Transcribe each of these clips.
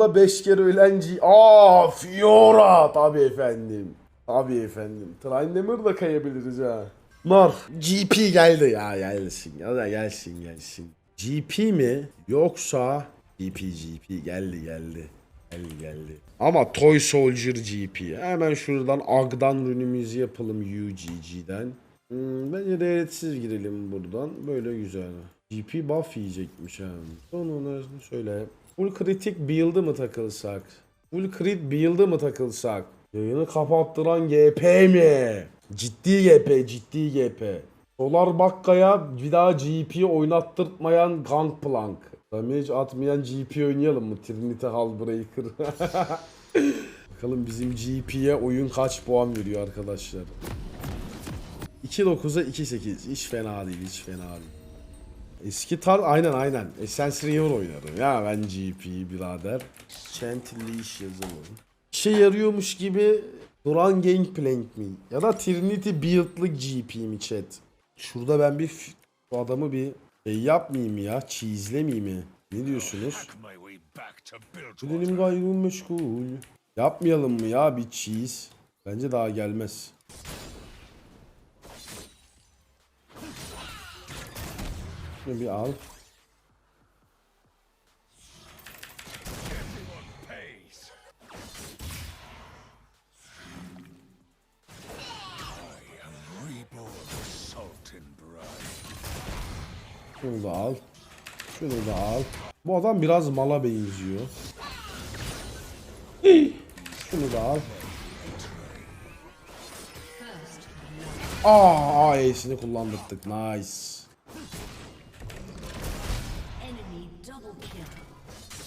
Sezonda 5 kere ölen G... Aa Fiora! Tabii efendim. Tabii efendim. Trindamir da kayabiliriz ha. Nar. GP geldi ya gelsin. Ya da gelsin gelsin. GP mi? Yoksa GP GP geldi geldi. Geldi geldi. Ama Toy Soldier GP. Hemen şuradan Ag'dan rünümüzü yapalım UGG'den. Hmm, bence değersiz girelim buradan. Böyle güzel. GP buff yiyecekmiş ha. Onu söyle. Full kritik build'ı mı takılsak? Full crit build'ı mı takılsak? Yayını kapattıran GP mi? Ciddi GP, ciddi GP. Solar Bakka'ya bir daha GP oynattırtmayan Gangplank. Damage atmayan GP oynayalım mı? Trinity Hullbreaker. Bakalım bizim GP'ye oyun kaç puan veriyor arkadaşlar. 2.9'a 2.8. Hiç fena değil, hiç fena değil. Eski tar aynen aynen. Essence River oynarım ya ben GP birader. Chantilly yazalım. İşe yarıyormuş gibi duran Gangplank mi? Ya da Trinity Build'lık GP mi chat? Şurada ben bir bu adamı bir şey yapmayayım ya. Cheese'lemeyeyim mi? Ne diyorsunuz? Benim gayrım meşgul. Yapmayalım mı ya bir cheese? Bence daha gelmez. Şunu bir al. Şunu da al. Şunu da al. Bu adam biraz mala benziyor. Şunu da al. Aa, A'sini kullandırdık. Nice.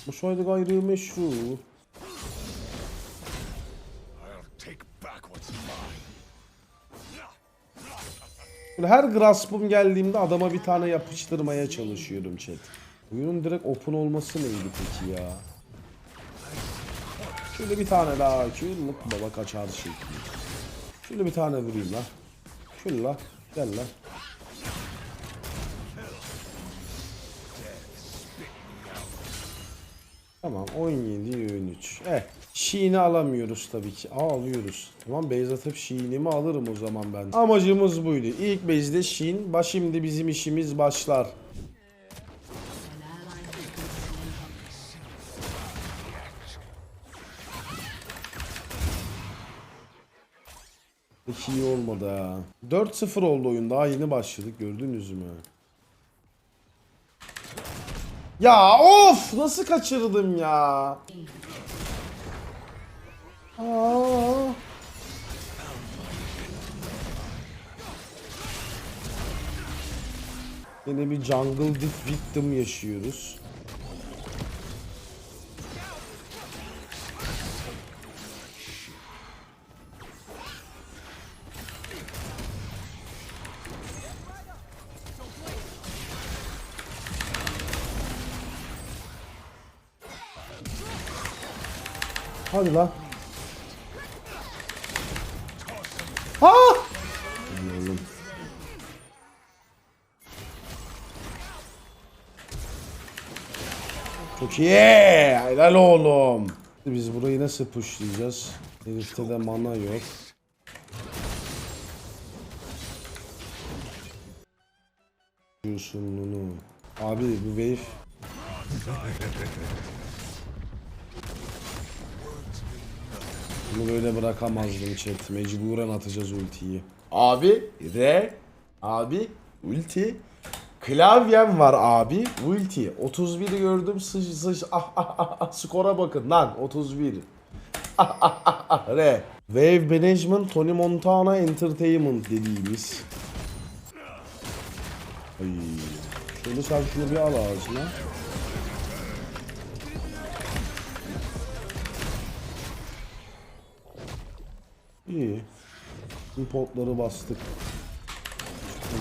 Bu soydu gayrı meşru. I'll take back what's mine. Böyle her grasp'ım geldiğimde adama bir tane yapıştırmaya çalışıyorum chat. Oyunun direkt open olması neydi peki ya? Şöyle bir tane daha çığlık baba kaçar şekli. Şöyle bir tane vurayım la. Şöyle la. Gel la. Tamam 17 13. Eh. Şiini alamıyoruz tabii ki. Aa alıyoruz. Tamam base atıp Şiin'imi alırım o zaman ben. Amacımız buydu. İlk base'de Şiin. Baş şimdi bizim işimiz başlar. Pek iyi olmadı ha. 4-0 oldu oyun. Daha yeni başladık. Gördünüz mü? Ya of! Nasıl kaçırdım ya? Aa. Yine bir jungle victim yaşıyoruz. Ha! Oğlum. Çok iyi. Helal oğlum. Biz burayı nasıl pushlayacağız? Herifte de mana yok. Diyorsun. Abi bu wave Bunu böyle bırakamazdım chat. Mecburen atacağız ultiyi. Abi re abi ulti. Klavyem var abi ulti. 31 gördüm sıç sıç. Ah, ah, ah, ah, skora bakın lan 31 ah, ah, ah, ah, re. Wave Management Tony Montana Entertainment dediğimiz. Ay. Şöyle sen şunu bir al ağzına İyi. Bütün potları bastık.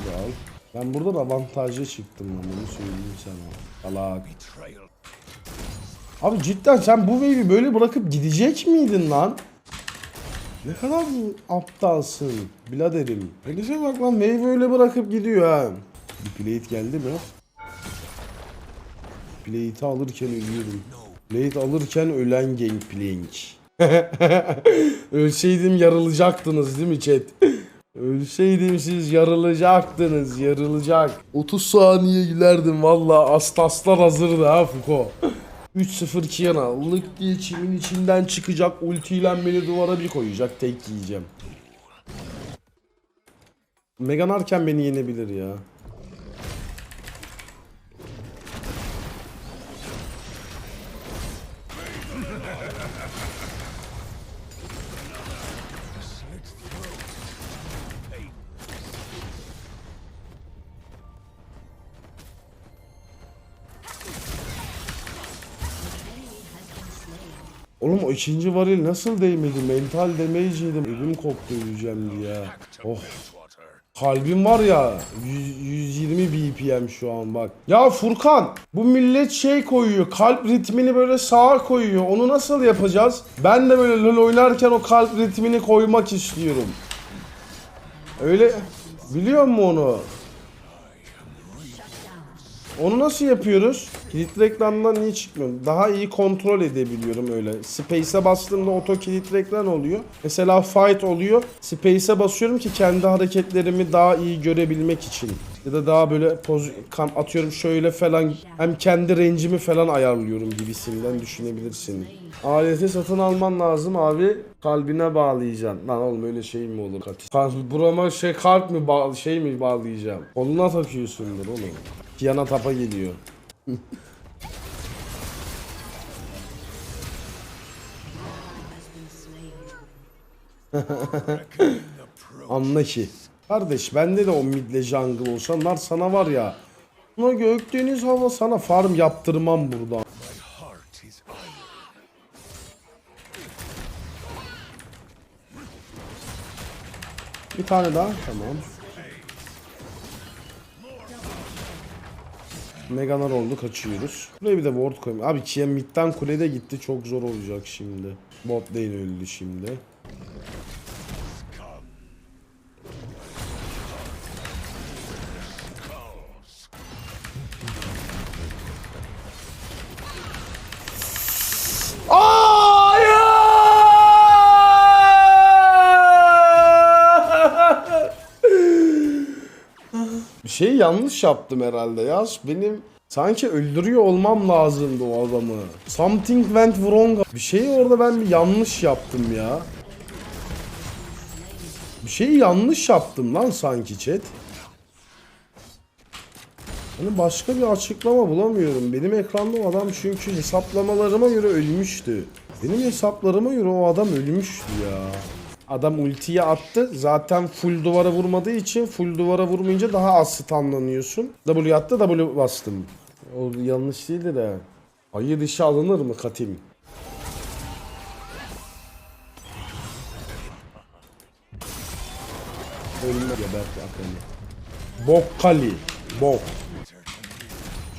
Da al. Ben buradan avantajlı çıktım ben bunu söyleyeyim sana. Betrayal. Abi cidden sen bu wave'i böyle bırakıp gidecek miydin lan? Ne kadar aptalsın biraderim. Herife bak lan wave öyle bırakıp gidiyor ha. Bir plate geldi mi? Plate'i alırken ölüyorum. Blade alırken ölen Gangplank. Ölseydim yarılacaktınız değil mi chat? Ölseydim siz yarılacaktınız, yarılacak. 30 saniye giderdim valla astaslar hazırdı ha Fuko. 3-0 Kiana. Lık diye çimin içinden çıkacak. Ultiyle beni duvara bir koyacak. Tek yiyeceğim. Megan Arken beni yenebilir ya. İkinci varil nasıl değmedi? Mental damage yedim. Ödüm koptu öleceğim diye. Oh. Kalbim var ya 100 120 BPM şu an bak. Ya Furkan bu millet şey koyuyor. Kalp ritmini böyle sağa koyuyor. Onu nasıl yapacağız? Ben de böyle LoL oynarken o kalp ritmini koymak istiyorum. Öyle biliyor musun onu? Onu nasıl yapıyoruz? Kilit reklamdan niye çıkmıyorum? Daha iyi kontrol edebiliyorum öyle. Space'e bastığımda oto kilit reklam oluyor. Mesela fight oluyor. Space'e basıyorum ki kendi hareketlerimi daha iyi görebilmek için. Ya da daha böyle poz atıyorum şöyle falan hem kendi range'imi falan ayarlıyorum gibisinden düşünebilirsin. Aleti satın alman lazım abi. Kalbine bağlayacaksın. Lan oğlum öyle şey mi olur? Kalp, burama şey kalp mi bağ şey mi bağlayacağım? Koluna takıyorsundur oğlum. Kiana tapa geliyor. Anla ki. Kardeş bende de o midle jungle olsa nar sana var ya. Buna gökdeniz hava sana farm yaptırmam burada. Bir tane daha tamam. Meganar oldu kaçıyoruz. Buraya bir de ward koyayım. Abi Kiye midden kulede gitti çok zor olacak şimdi. Bot lane öldü şimdi. Şey yanlış yaptım herhalde ya. Benim sanki öldürüyor olmam lazımdı o adamı. Something went wrong. Bir şeyi orada ben bir yanlış yaptım ya. Bir şeyi yanlış yaptım lan sanki chat. Hani başka bir açıklama bulamıyorum. Benim ekranda o adam çünkü hesaplamalarıma göre ölmüştü. Benim hesaplarıma göre o adam ölmüştü ya. Adam ultiyi attı. Zaten full duvara vurmadığı için full duvara vurmayınca daha az stunlanıyorsun. W attı W bastım. O yanlış değildi de. Hayır işe alınır mı katim? Ölme gebert akıllı. Bok kali. Bok.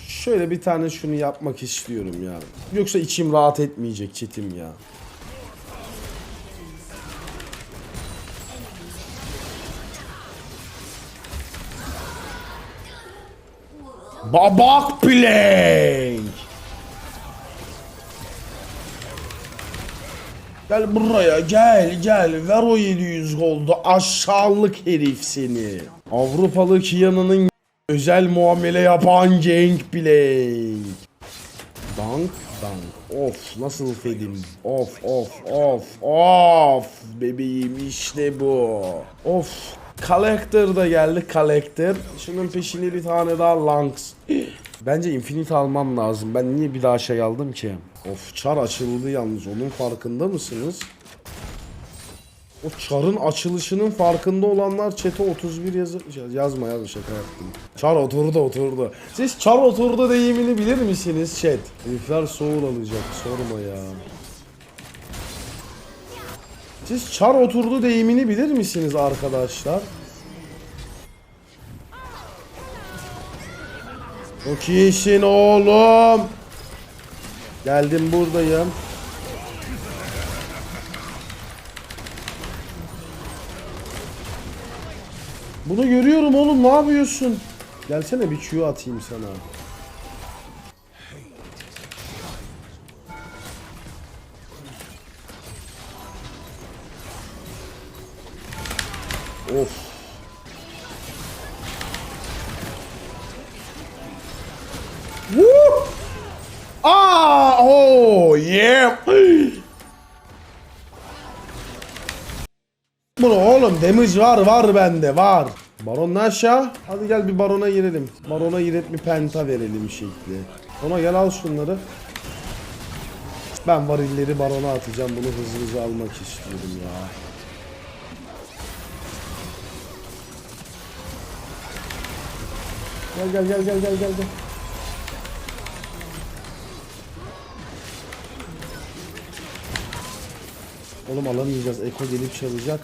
Şöyle bir tane şunu yapmak istiyorum ya. Yoksa içim rahat etmeyecek çetim ya. Babak Plank. Gel buraya gel gel ver o 700 goldu aşağılık herif seni. Avrupalı Kian'ın özel muamele yapan Gangplank. Dank dank. Of nasıl fedim. Of of of of. Bebeğim işte bu. Of. Collector da geldi Collector. Şunun peşine bir tane daha Lanks. Bence Infinite almam lazım. Ben niye bir daha şey aldım ki? Of çar açıldı yalnız. Onun farkında mısınız? O çarın açılışının farkında olanlar chat'e 31 yazı yazma yazma şaka yaptım. Çar oturdu oturdu. Siz çar oturdu deyimini bilir misiniz chat? Herifler soğul alacak sorma ya. Siz çar oturdu deyimini bilir misiniz arkadaşlar? Çok iyisin oğlum. Geldim buradayım. Bunu görüyorum oğlum ne yapıyorsun? Gelsene bir Q atayım sana. Of. Woo! Aa, oh yeah. Bunu oğlum damage var var bende var. Baron aşağı. Hadi gel bir barona girelim. Barona girip bir penta verelim şekli. Ona gel al şunları. Ben varilleri barona atacağım. Bunu hızlı hızlı almak istiyorum ya. Gel gel gel gel gel gel gel. Oğlum alamayacağız. Eko gelip çalacak.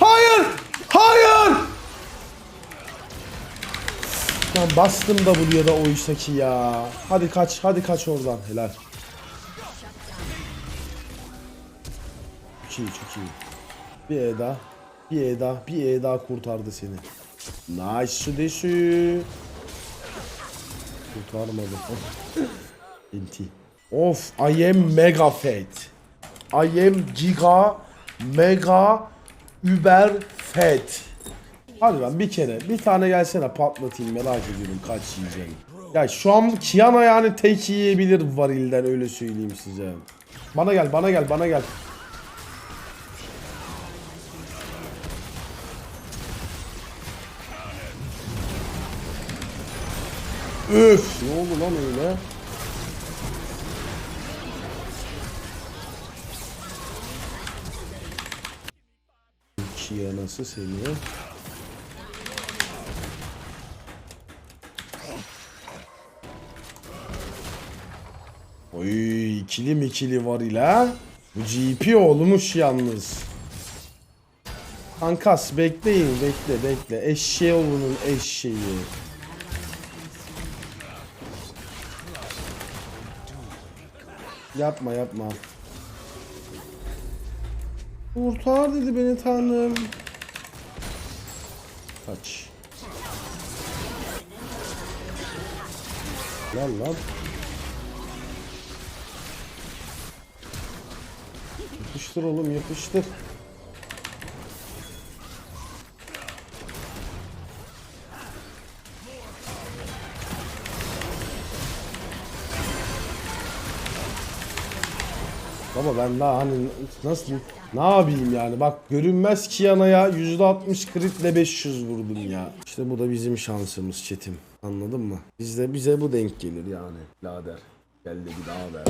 Hayır! Hayır! Lan bastım W'ya da o işteki ya. Hadi kaç, hadi kaç oradan. Helal. Çok iyi, çok iyi. Bir Eda, bir Eda, bir Eda kurtardı seni. Nice deşi. Kurtarmadı. Inti. Of, I am mega fat. I am giga, mega, über fat. Hadi ben bir kere, bir tane gelsene patlatayım merak ediyorum kaç yiyeceğim. Ya şu an Kiana yani tek yiyebilir varilden öyle söyleyeyim size. Bana gel, bana gel, bana gel. Üf! Ne oldu lan öyle? Kiana'sı seni. Oy ikili mi ikili var ile. Bu GP olmuş yalnız. Kankas bekleyin bekle bekle. Eşeği olunun eşeği. Yapma yapma. Kurtar dedi beni tanrım. Kaç. Lan lan. Yapıştır oğlum yapıştır. Baba ben daha hani nasıl ne yapayım yani bak görünmez Kiana'ya %60 kritle 500 vurdum ya. İşte bu da bizim şansımız Çetim. Anladın mı? Bizde bize bu denk gelir yani. Lader. Gel de bir daha ver.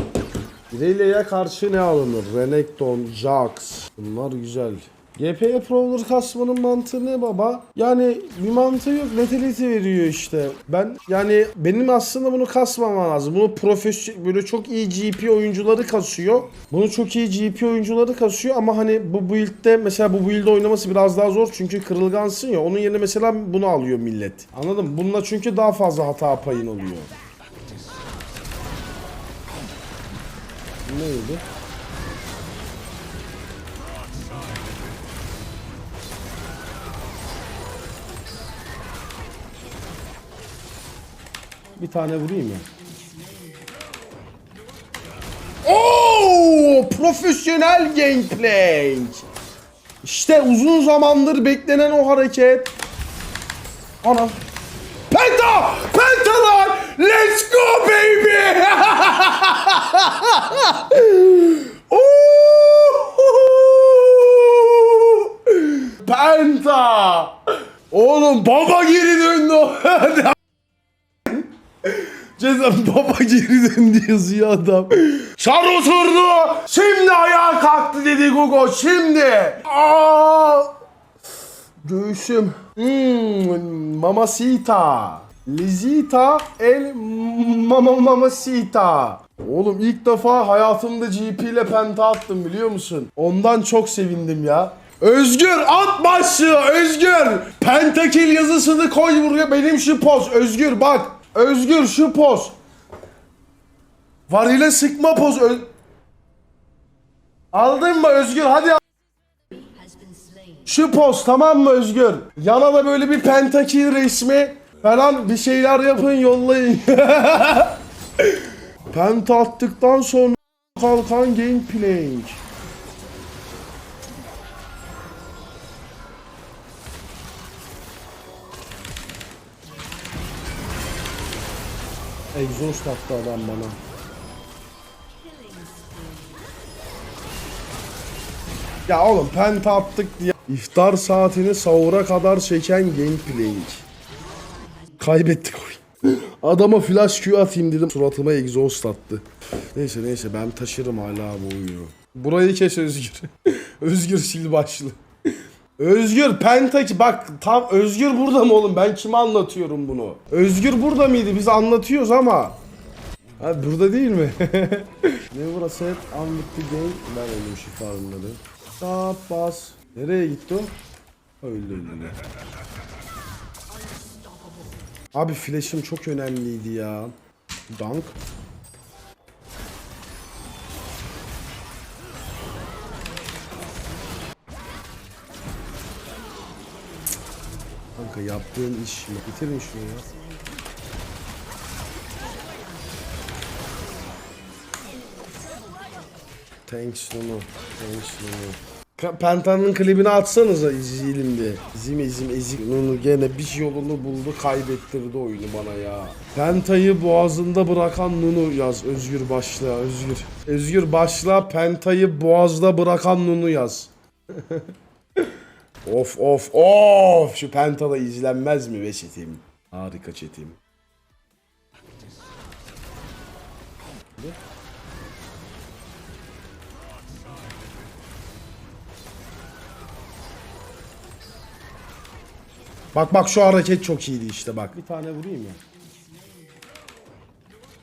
Irelia karşı ne alınır? Renekton, Jax. Bunlar güzel. GP'ye Prowler kasmanın mantığı ne baba? Yani bir mantığı yok. Letality veriyor işte. Ben yani benim aslında bunu kasmam lazım. Bunu profesyonel böyle çok iyi GP oyuncuları kasıyor. Bunu çok iyi GP oyuncuları kasıyor ama hani bu build'de mesela bu build'de oynaması biraz daha zor çünkü kırılgansın ya. Onun yerine mesela bunu alıyor millet. Anladın mı? Bununla çünkü daha fazla hata payın oluyor. Neydi? Bir tane vurayım ya. Oo, profesyonel gameplay. İşte uzun zamandır beklenen o hareket. Ana. Penta! Pentalar! Let's go baby! Penta! Oğlum baba geri döndü. Cezam baba geri döndü yazıyor adam. Çar oturdu. Şimdi ayağa kalktı dedi Gugu. Şimdi. Aa! Göğsüm. Hmm, mamacita. Lizita el mama mamacita. Oğlum ilk defa hayatımda GP ile penta attım biliyor musun? Ondan çok sevindim ya. Özgür at başlığı Özgür. Pentakil yazısını koy buraya benim şu poz. Özgür bak. Özgür şu poz. Varile sıkma poz. Ö- Aldın mı Özgür hadi al. Şu poz tamam mı Özgür? Yana da böyle bir pentakil resmi falan bir şeyler yapın yollayın. Penta attıktan sonra kalkan gameplay. Exhaust attı adam bana. Ya oğlum penta attık diye. İftar saatini sahura kadar çeken gameplaying. Kaybettik oyun. Adama flash Q atayım dedim. Suratıma exhaust attı. Neyse neyse ben taşırım hala bu oyunu. Burayı kes Özgür. Özgür sil başlı. Özgür Penta bak tam Özgür burada mı oğlum ben kime anlatıyorum bunu? Özgür burada mıydı biz anlatıyoruz ama. Ha burada değil mi? ne burası hep the game. Ben öldüm şu farmları. Stop bas. Nereye gitti o? Öldü öldü. Abi flash'ım çok önemliydi ya. Dunk. Kanka yaptığın iş mi? Bitirin şunu ya. Thanks Nunu. Thanks Nunu. Ka- Penta'nın klibini atsanıza izleyelim diye. İzim izim ezik Nunu gene bir yolunu buldu kaybettirdi oyunu bana ya. Penta'yı boğazında bırakan Nunu yaz. Özgür başla Özgür. Özgür başla Penta'yı boğazda bırakan Nunu yaz. of of of şu Penta'da izlenmez mi be çetim? Harika çetim. Bak bak şu hareket çok iyiydi işte bak. Bir tane vurayım ya.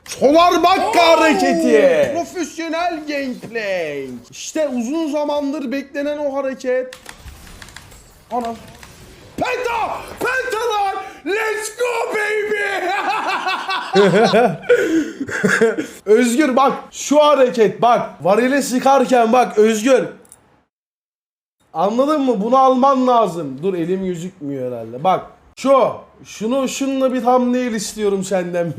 Solar bak hareketi. Profesyonel gameplay. İşte uzun zamandır beklenen o hareket. Ana. Penta! Pentalar! Let's go baby! Özgür bak şu hareket bak. Varili sıkarken bak Özgür. Anladın mı? Bunu alman lazım. Dur elim gözükmüyor herhalde. Bak şu. Şunu şununla bir thumbnail istiyorum senden.